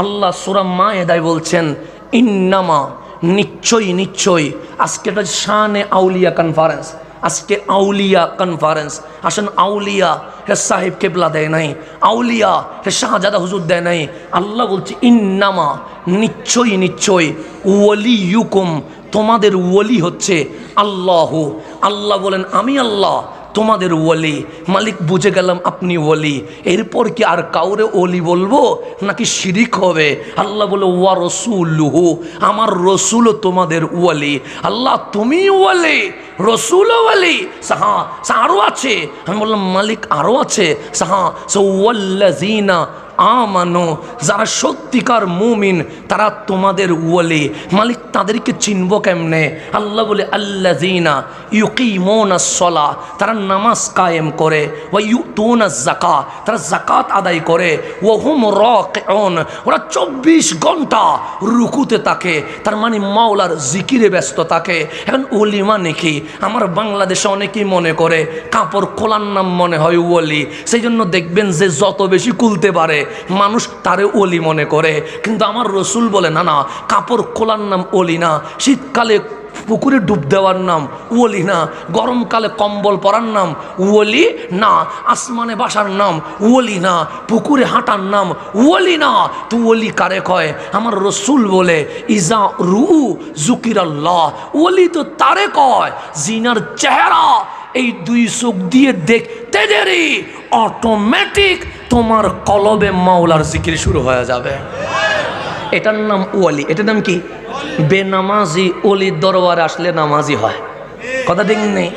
আল্লাহ সুরা মায়েদায় বলছেন, ইন্নামা নিশ্চয়ই নিশ্চয়ই আজকে এটা শানে আউলিয়া কনফারেন্স আজকে আউলিয়া কনফারেন্স আসেন, আউলিয়া হে সাহেব কেবলা দেয় নাই, আউলিয়া হে শাহজাদা হুজুর দেয় নাই। আল্লাহ বলছে, ইন্নামা নিশ্চয়ই নিশ্চয়ই ওলি ইউকুম তোমাদের ওলি হচ্ছে আল্লাহ। আল্লাহ বলেন, আমি আল্লাহ তোমাদের ওলি, মালিক বুঝে গেলাম আপনি ওলি। এরপর কি আর কাউরে ওলি বলব? নাকি শিরিক হবে? আল্লাহ বলে, ওয়া রসুলহু আমার রসুলও তোমাদের ওয়ালি আল্লাহ, তুমি ওয়ালি রসুল ওয়ালি সাহা আরও আছে। আমি বললাম, মালিক আরও আছে? সাহা সৌল্লাজিনা আমানো, যারা সত্যিকার মুমিন, তারা তোমাদের ওয়ালি। মালিক তাদেরকে চিনব কেমনে? আল্লাহ বলে আল্লাহ জিনা ইউকিমোনা সলা তারা নামাজ কায়েম করে ও ইউতুনা জাকা তারা জাকাত আদায় করে ও হুম রক অন ওরা চব্বিশ ঘণ্টা রুকুতে থাকে, তার মানে মাওলার জিকিরে ব্যস্ত থাকে। এখন ওলি মানে কি? আমার বাংলাদেশে অনেকেই মনে করে, কাপড় খোলার নাম মনে হয় ওলি। সেই জন্য দেখবেন যে যত বেশি কুলতে পারে মানুষ তারে ওলি মনে করে। কিন্তু আমার রসুল বলে, না না, কাপড় খোলার নাম ওলি না, শীতকালে পুকুরে ডুব দেওয়ার নাম ওলি না, গরমকালে কম্বল পরার নাম ওলি না, আসমানে বাসার নাম ওলি না, পুকুরে হাঁটার নাম ওলি না। তু ওলি কারে কয়? আমার রসুল বলে, ইজা রু জুকির আল্লাহ ওলি তো তারে কয়, জিনার চেহারা এই দুই চোখ দিয়ে দেখতে দেরি অটোমেটিক তোমার কলবে মাওলার জিকির শুরু হয়ে যাবে। এটার নাম ওয়ালি। এটার নাম কি? বেনামাজি অলির দরবারে আসলে নামাজি হয়। কথা দিন নেই।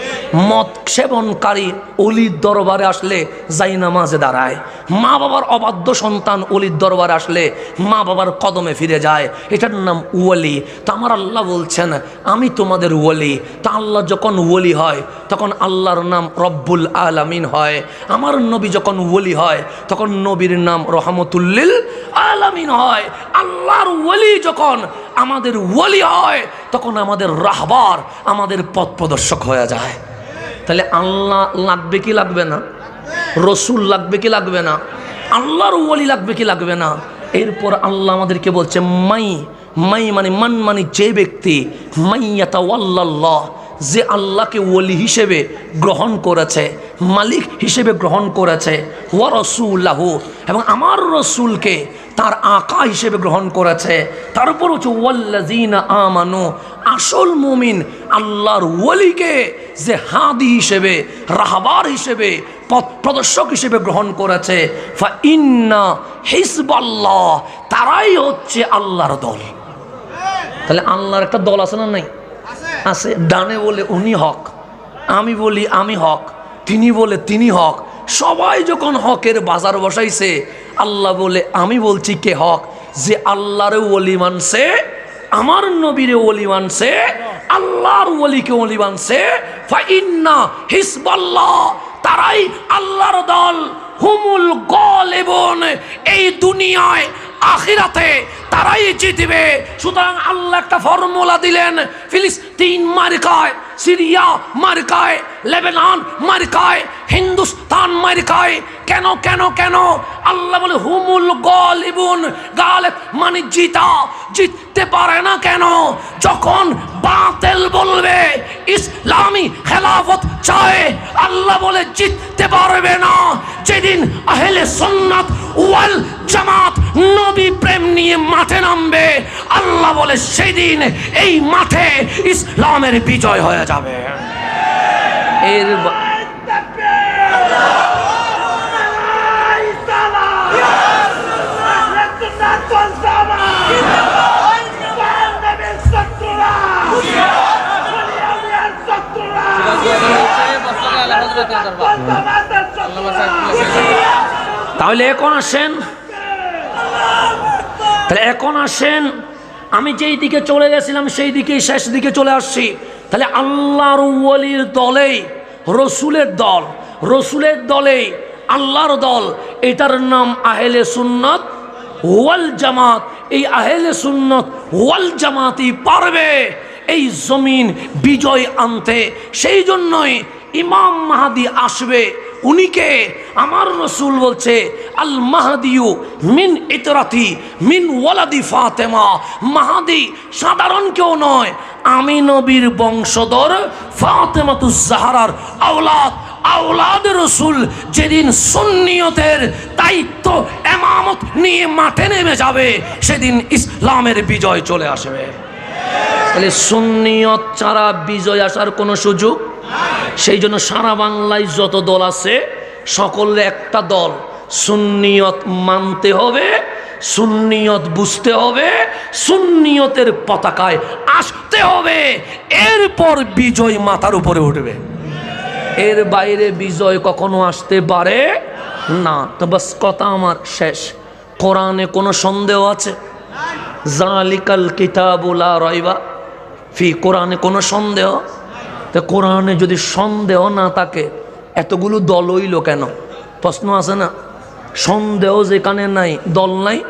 মদ সেবনকারী অলির দরবারে আসলে যাই নামাজে দাঁড়ায়। মা বাবার অবাধ্য সন্তান অলির দরবারে আসলে মা বাবার কদমে ফিরে যায়। এটার নাম ওয়ালি। তা আমার আল্লাহ বলছেন, আমি তোমাদের ওয়ালি। তা আল্লাহ যখন ওয়ালি হয়, তখন আল্লাহর নাম রব্বুল আলামিন হয়। আমার নবী যখন ওয়ালি হয়, তখন নবীর নাম রহমতুল্লিল আলামিন হয়। আল্লাহর ওয়ালি যখন আমাদের ওয়ালি হয়, তখন আমাদের রাহবার আমাদের পথ প্রদর্শক হয়ে যায়। তাহলে আল্লাহ লাগবে কি লাগবে না? রসুল লাগবে কি লাগবে না? আল্লাহর ওয়ালি লাগবে কি লাগবে না? এরপর আল্লাহ আমাদেরকে বলছে, মাই মাই মানে মান মানে যে ব্যক্তি মাইয়াতা ওয়াল্লাল্লাহ যে আল্লাহকে ওলি হিসেবে গ্রহণ করেছে, মালিক হিসেবে গ্রহণ করেছে, ওয়া রসুল্লাহু এবং আমার রসুলকে তার আঁকা হিসেবে গ্রহণ করেছে। তার উপর হচ্ছে ওয়াল্লাজিনা আমানু আসল মুমিন আল্লাহর ওলিকে যে হাদি হিসেবে রাহবার হিসেবে পথ প্রদর্শক হিসেবে গ্রহণ করেছে। ফা ইন্না হিসবাল্লাহ তারাই হচ্ছে আল্লাহর দল। তাহলে আল্লাহর একটা দল আছে না নাই? আছে। ডানে বলে উনি হক আমি বলি আমি হক তিনি বলে তিনি হক। সবাই যখন হকের বাজার বসাইছে আল্লাহ বলে, আমি বলছি কে হক? যে আল্লাহরে ওলি মানছে, আমার নবীরে ওলি মানছে, আল্লাহর ওলিকে ওলি মানছে। ফাইন্না হিসবাল্লাহ, তারাই আল্লাহর দল, হুমুল গল এবং এই দুনিয়ায় আখিরাতে তারাই জিতবে সুতরাং আল্লাহ একটা ফর্মুলা দিলেন, ফিলিস্তিন মার্কায়, সিরিয়া মার্কায়, লেবানন মার্কায়, হিন্দুস্তান মার্কায়। কেন কেন কেন? আল্লাহ বলে, হুমুল গল ইবুন গালেব মানে জিতা, জিততে পারে না কেন? যখন বাতেল বলবে, ইসলামী খেলাফত চায়, আল্লাহ বলে, জিততে পারবে না। যেদিন আহলে সুন্নাত ওয়াল জামাত নবী প্রেম নিয়ে মাঠে নামবে। আল্লাহ বলে সেদিন এই মাঠে ইসলামের বিজয় হয়ে যাবে। এর তাহলে এখন আসেন। তাহলে এখন আসেন। আমি যেই দিকে চলে গেছিলাম, সেই দিকেই শেষ দিকে চলে আসছি। তাহলে আল্লাহর ওয়ালির দলেই, রসুলের দল, রসুলের দলেই আল্লাহর দল, এটার নাম আহেলে সুন্নত ওয়াল জামাত। এই আহেলে সুন্নত ওয়াল জামাতই পারবে এই জমিন বিজয় আনতে। সেই জন্যই ইমাম মাহাদি আসবে উনিকে আমার রসুল বলছে, আল মাহাদিউ মিন ইতরাতি, মিন ওয়ালাদি ফাতেমা। মাহাদি সাধারণ কেউ নয়, আমি নবীর বংশধর ফাতেমাতু জাহারার আওলাদ। আওলাদ রসুল যেদিন সুন্নিয়তের দায়িত্ব, এমামত নিয়ে মাঠে নেমে যাবে, সেদিন ইসলামের বিজয় চলে আসবে। তাহলে সুন্নিয়ত ছাড়া বিজয় আসার কোনো সুযোগ সেই জন্য সারা বাংলায় যত দল আছে, সকলে একটা দল। সুন্নিয়ত মানতে হবে, সুন্নিয়ত বুঝতে হবে, সুন্নিয়তের পতাকায় আসতে হবে। এরপর বিজয় মাথার উপরে উঠবে। এর বাইরে বিজয় কখনো আসতে পারে না। তো বাস কথা আমার শেষ। কোরআনে কোনো সন্দেহ আছে? জালিকাল কিতাবুলা রয়বা ফি কোরআনে কোনো সন্দেহ? তো কোরআনে যদি সন্দেহ না থাকে, এতগুলো দল হইল কেন? প্রশ্ন আছে না? সন্দেহ যেখানে নাই, দল নাই,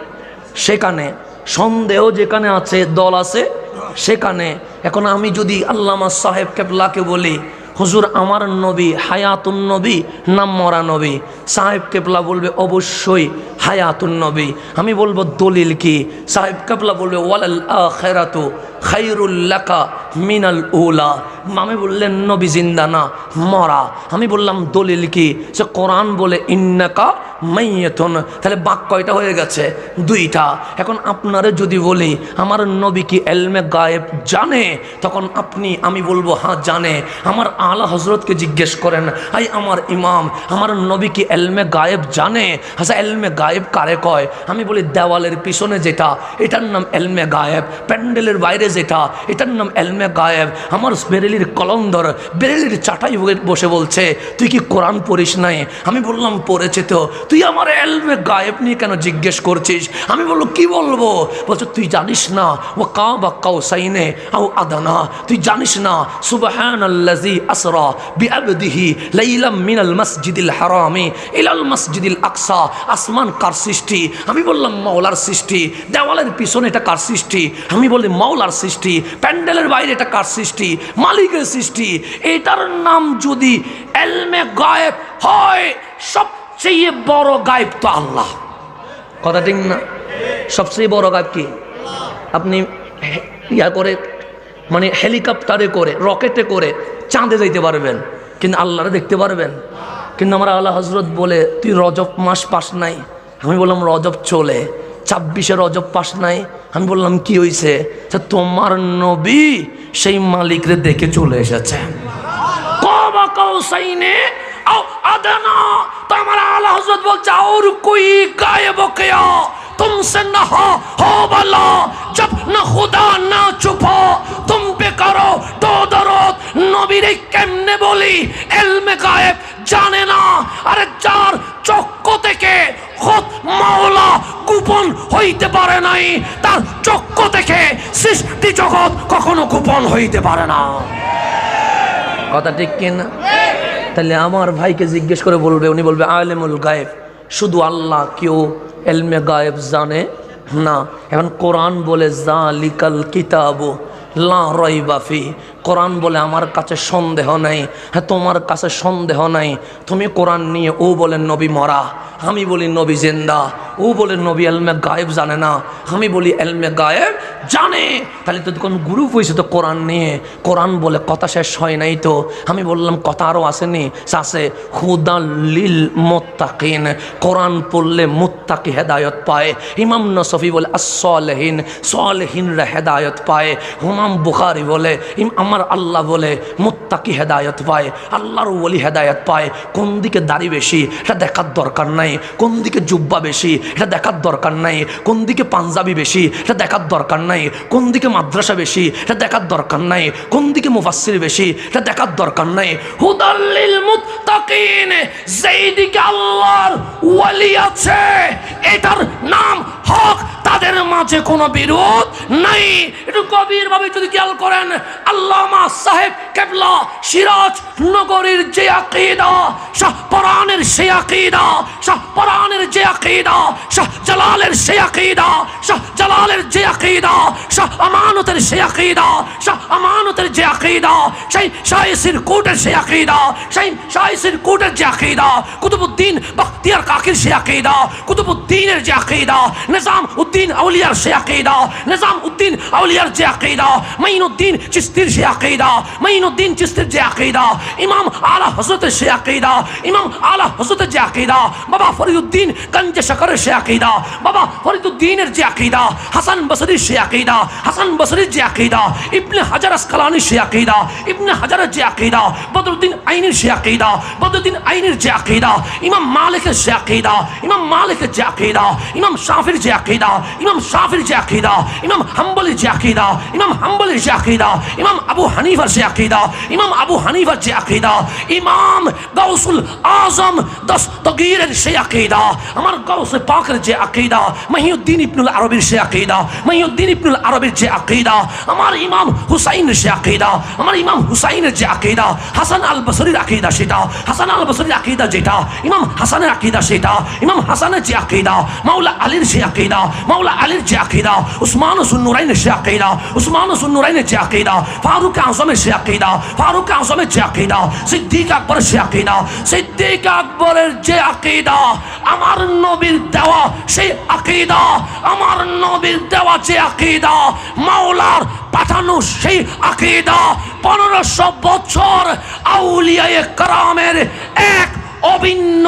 সেখানে। সন্দেহ যেখানে আছে, দল আছে, সেখানে। এখন আমি যদি আল্লামা সাহেব কেবলাকে বলি, হুজুর, আমার নবী হায়াতুন নবী নাম মরা নবী? সাহেব কেবলা বলবে, অবশ্যই হায়াতুন নবী। আমি বলব, দলিল কি? সাহেব কেবলা বলবে, ওয়ালাল আখেরাতু খাইরুল্লাকা মিনাল উলা। আমি বললেন, নবী জিন্দা না, মরা। আমি বললাম, দলিল কি? সে কোরআন বলে, ইন্নাকা মাইয়েতন। তাহলে বাক কয়টা হয়ে গেছে? দুইটা। এখন আপনারে যদি বলি, আমার নবী কি এলমে গায়েব জানে? তখন আপনি, আমি বলব হ্যাঁ জানে। আমার আলা হজরতকে জিজ্ঞেস করেন, আই আমার ইমাম, আমার নবী কি এলমে গায়েব জানে। আচ্ছা এলমে গায়েব কারে কয়? আমি বলি, দেওয়ালের পিছনে যেটা, এটার নাম এলমে গায়েব। প্যান্ডেলের বাইরে যেটা, এটার নাম এলমে গায়েব। আমার বেরেলির কলন্দর, বেরেলির চাটাই বসে বলছে, তুই কি কোরআন পড়িস নাই? আমি বললাম, পড়েছে তো। তুই আমার এলমে গায়েব নিয়ে কেন জিজ্ঞেস করছিস? আমি বলল কি বলব? বলছো, তুই জানিস না ও কা বা কাউ সাইনে আও আদানা। তুই জানিস না আল্লাজি আসরা বিআবদিহি লাইলাম মিনাল মসজিদিল হারামি। ইলাল মসজিদিল আকসা, আসমান কার সৃষ্টি? আমি বললাম, মাওলার সৃষ্টি। দেওয়ালের পিছনে এটা কার সৃষ্টি? আমি বলি, মাওলার সৃষ্টি। প্যান্ডেলের বাইরে এটা কার সৃষ্টি? মালিকের সৃষ্টি। এটার নাম যদি এলমে গায়েব হয়, সবচেয়ে বড় গায়েব তো আল্লাহ। কথা ঠিক না? সবচেয়ে বড় গায়েব কি? আপনি ইয়া করে মানে হেলিকপ্টারে করে, রকেটে করে চাঁদে যাইতে পারবেন, কিন্তু আল্লাহরে দেখতে পারবেন। কিন্তু আমার আল্লাহ হজরত বলে তুই রজব মাস পাস নাই আমি বললাম রজব চলে ছাব্বিশে রজব পাস নাই আমি বললাম কি হয়েছে তোমার নবী সেই মালিকরে দেখে চলে এসেছে কবা কৌসাইনে আও আদানা তো আমার আলা হযরত বলছে और कोई गायब किया तुमसे न हो हो भला जब न खुदा ना छुपा तुम पे करो তো দরদ নবীরে কেমনে বলি এলমে গায়েব জানে না। আরে যার চক্ষ থেকে খোদ মাওলা গোপন হইতে পারে নাই, তার চক্ষ থেকে সৃষ্টি জগৎ কখনো গোপন হইতে পারে না। কথা ঠিক কিনা তাহলে আমার ভাইকে জিজ্ঞেস করে বলবে, উনি বলবে, আলেমুল গায়েব, শুধু আল্লাহ কেউ এলমে গায়েব জানে? না, এখন কোরআন বলে জা লিকাল কিতাবু লা রইবাফি কোরআন বলে আমার কাছে সন্দেহ নাই। হ্যাঁ তোমার কাছে সন্দেহ নাই। তুমি কোরআন নিয়ে, ও বলেন নবী মরা, আমি বলি নবী জেন্দা, ও বলে নবী এলমে গায়েব জানে না, আমি বলি এলমে গায়েব জানে। তাহলে তো কোন গ্রুপ হয়েছে তো কোরআন নিয়ে। কোরআন বলে কথা শেষ হয় নাই তো। আমি বললাম, কথা আরও আসেনি। সাসে লিল মোত্তাকিন, কোরআন পড়লে মুত্তাকি হেদায়ত পায়। ইমাম নসফি বলে আসলহীন সলহীনরা হেদায়ত পায়। হুমাম বুখারি বলে, ইম আমার আল্লাহ বলে, মুত্তাকি হেদায়ত পায়, আল্লাহর ওলি হেদায়ত পায়। কোন দিকে দাড়ি বেশি, এটা দেখার দরকার নাই। কোন দিকে জুব্বা বেশি, এটা দেখার দরকার নাই। কোন দিকে পাঞ্জাবি বেশি, এটা দেখার দরকার নাই। কোন দিকে মাদ্রাসা বেশি, এটা দেখার দরকার নাই। কোন দিকে মুফাসসির বেশি, এটা দেখার দরকার নাই। হুদাল্লিল মুত্তাকিন, যেই দিকে আল্লাহর ওয়ালি আছে, এটার নাম হক তাদের মাঝে কোনো বিরোধ নাই। একটু গভীর ভাবে যদি খেয়াল করেন, আল্লামা সাহেব কেবলা সিরাজ নগরীর যে আকিদা, শাহ পরানের সে আকিদা, শাহ পরানের যে আকিদা, শাহ জালালের সে আকিদা, শাহ জালালের যে আকিদা, শাহ আমানতের সে আকিদা, শাহ আমানতের যে আকিদা, সেই শাহিসির কোটের সে আকিদা, সেই শাহিসির কোটের যে আকিদা, কুতুবুদ্দিন বখতিয়ার কাকির সে আকিদা, কুতুবুদ্দিনের যে আকিদা, নিজাম উদ্দিন আউলিয়ার সে আকিদা নিজাম উদ্দিন আউলিয়ার যে আকিদা মাইনুদ্দিন চিস্তির সে আকিদা মাইনুদ্দিন চিস্তির যে আকিদা ইমাম আলা হজরতের সে আকিদা ইমাম আলা হজরতের যে আকিদা বাবা ফরিদুদ্দিন গঞ্জে শকরের সে আকিদা বাবা ফরিদুদ্দিনের যে আকিদা হাসান বসরির সে আকিদা হাসান বসরির যে আকিদা ইবনে হাজার আসকালানির সে আকিদা ইবনে হাজারের যে আকিদা বদরুদ্দিন আইনের সে আকিদা বদরুদ্দিন আইনের যে আকিদা ইমাম মালিকের যে আকিদা ইমাম মালিকের যে আকিদা ইমাম শাফির যে আকিদা ইমাম শাফির যে আকিদা, ইমাম হাম্বলির যে আকিদা, ইমাম হাম্বলির যে আকিদা, ইমাম আবু হানিফার যে আকিদা, ইমাম আবু হানিফার যে আকিদা, ইমাম গাউসুল আজম দস তগীরের সে আকিদা, আমার গাউসে পাকের যে আকিদা, মহিউদ্দিন ইবনুল আরবির সে আকিদা, মহিউদ্দিন ইবনুল আরবির যে আকিদা, আমার ইমাম হুসাইনের সে আকিদা, আমার ইমাম হুসাইনের যে আকিদা, হাসান আল বসরির আকিদা সেটা, হাসান আল বসরির আকিদা যেটা, ইমাম হাসানের আকিদা সেটা, ইমাম হাসানের যে আকিদা, মাওলা আলীর সে আকিদা মাওলা আলীর যে আকিদা, উসমান সুন্নুরাইনের সে আকিদা, উসমান সুন্নুরাইনের যে আকিদা, ফারুক আজমের সে আকিদা, ফারুক আজমের যে আকিদা, সিদ্দিক আকবরের সে আকিদা, সিদ্দিক আকবরের যে আকিদা, আমার নবীর দেওয়া সেই আকিদা, আমার নবীর দেওয়া যে আকিদা, মাওলার পাঠানো সেই আকিদা, পনেরোশো বছর আউলিয়ায়ে কারামের এক অভিন্ন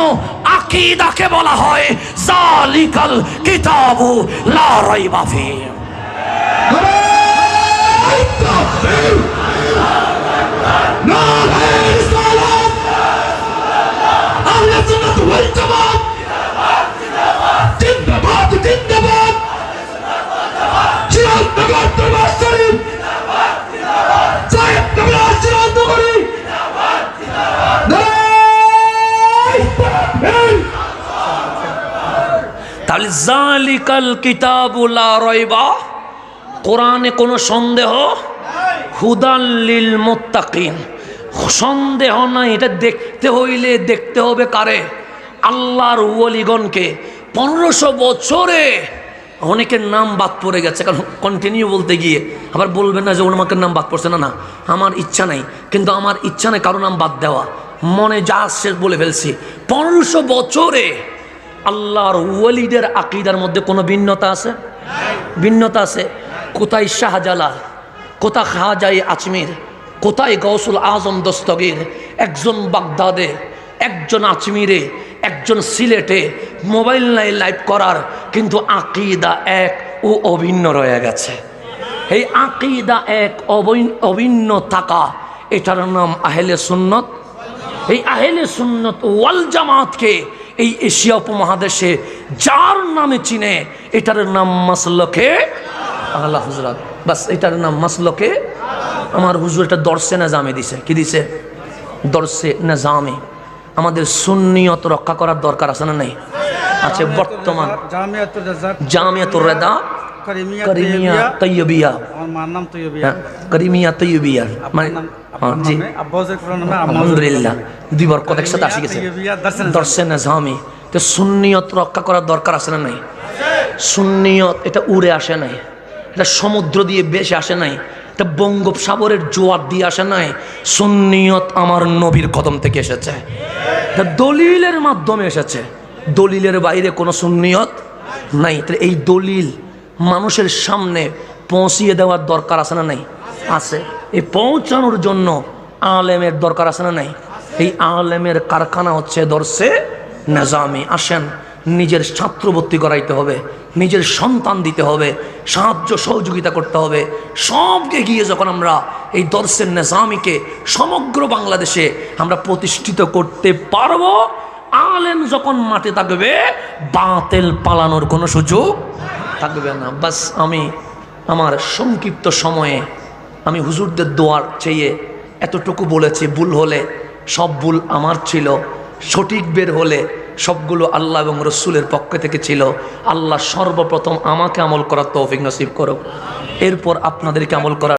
আকিদাকে বলা হয় জালিকাল কিতাবু লা রাইবা ফি। তাহলে জালিকাল কিতাবু লা রাইবা। কোরআনে কোনো সন্দেহ? হুদাল্লিল মুত্তাকিন। সন্দেহ নাই, এটা দেখতে হইলে দেখতে হবে কারে? আল্লাহর ওলিগণকে। পনেরোশো বছরে অনেকের নাম বাদ পড়ে গেছে, কারণ কন্টিনিউ বলতে গিয়ে। আবার বলবেন না যে ওনামাকের নাম বাদ পড়ছে, না না, আমার ইচ্ছা নাই। কিন্তু আমার ইচ্ছা নেই কারও নাম বাদ দেওয়া। মনে যা আসছে বলে ফেলছি। পনেরোশো বছরে আল্লাহর ওয়ালিদের আকিদার মধ্যে কোনো ভিন্নতা আছে? ভিন্নতা আছে। কোথায় শাহজালাল কোথা খাজাই আজমির, কোথায় গৌসুল আজম দস্তগীর? একজন বাগদাদে, একজন আজমিরে, একজন সিলেটে মোবাইল নাই লাইভ করার কিন্তু আকিদা এক ও অভিন্ন রয়ে গেছে। এই আকিদা এক অভিন্ন থাকা, এটার নাম আহেলে সুন্নত। এই আহেলে সুন্নত ওয়াল জামাতকে এই এশিয়া উপমহাদেশে যার নামে চিনে এটার নাম মাসলকে আল্লাহ হুজরত। বাস এটার নাম মাসলকে আমার হুজুর এটা দর্শে নাজামে দিছে। কি দিছে? দর্শে নাজামে। আমাদের সুন্নিয়ত রক্ষা করার দরকার আছে না নাই? আছে বর্তমান জামিয়াতুর রেদা। করিমিয়া করিমিয়া তৈয়বিয়া। তৈয়বিয়া আমার মার নাম তৈয়বিয়া। হ্যাঁ, করিমিয়া তৈয়বিয়া। মানে হ্যাঁ, জি। আলহামদুলিল্লাহ। দুই একসাথে আসি গেছে। দর্শন তো সুন্নিয়ত রক্ষা করার দরকার আছে না নাই? সুন্নিয়ত এটা উড়ে আসে নাই। এটা সমুদ্র দিয়ে বেশে আসে নাই। এটা বঙ্গোপসাগরের জোয়ার দিয়ে আসে নাই। সুন্নিয়ত আমার নবীর কদম থেকে এসেছে। এটা দলিলের মাধ্যমে এসেছে। দলিলের বাইরে কোনো সুন্নিয়ত নাই। তাহলে এই দলিল মানুষের সামনে পৌঁছিয়ে দেওয়ার দরকার আছে না নাই? আছে। এই পৌঁছানোর জন্য আলেমের দরকার আছে না নাই? এই আলেমের কারখানা হচ্ছে দর্শে নেজামি। আসেন, নিজের ছাত্র ভর্তি করাইতে হবে, নিজের সন্তান দিতে হবে, সাহায্য সহযোগিতা করতে হবে। সবকে গিয়ে যখন আমরা এই দর্শের নেজামিকে সমগ্র বাংলাদেশে আমরা প্রতিষ্ঠিত করতে পারব, আলেম যখন মাঠে থাকবে, বাতেল পালানোর কোনো সুযোগ থাকবে না। বাস আমি আমার সংক্ষিপ্ত সময়ে আমি হুজুরদের দোয়ার চেয়ে এতটুকু বলেছি, ভুল হলে সব ভুল আমার ছিল, সঠিক বের হলে সবগুলো আল্লাহ এবং রসুলের পক্ষ থেকে ছিল। আল্লাহ সর্বপ্রথম আমাকে আমল করার তৌফিক নসিব করুক। এরপর আপনাদেরকে আমল করার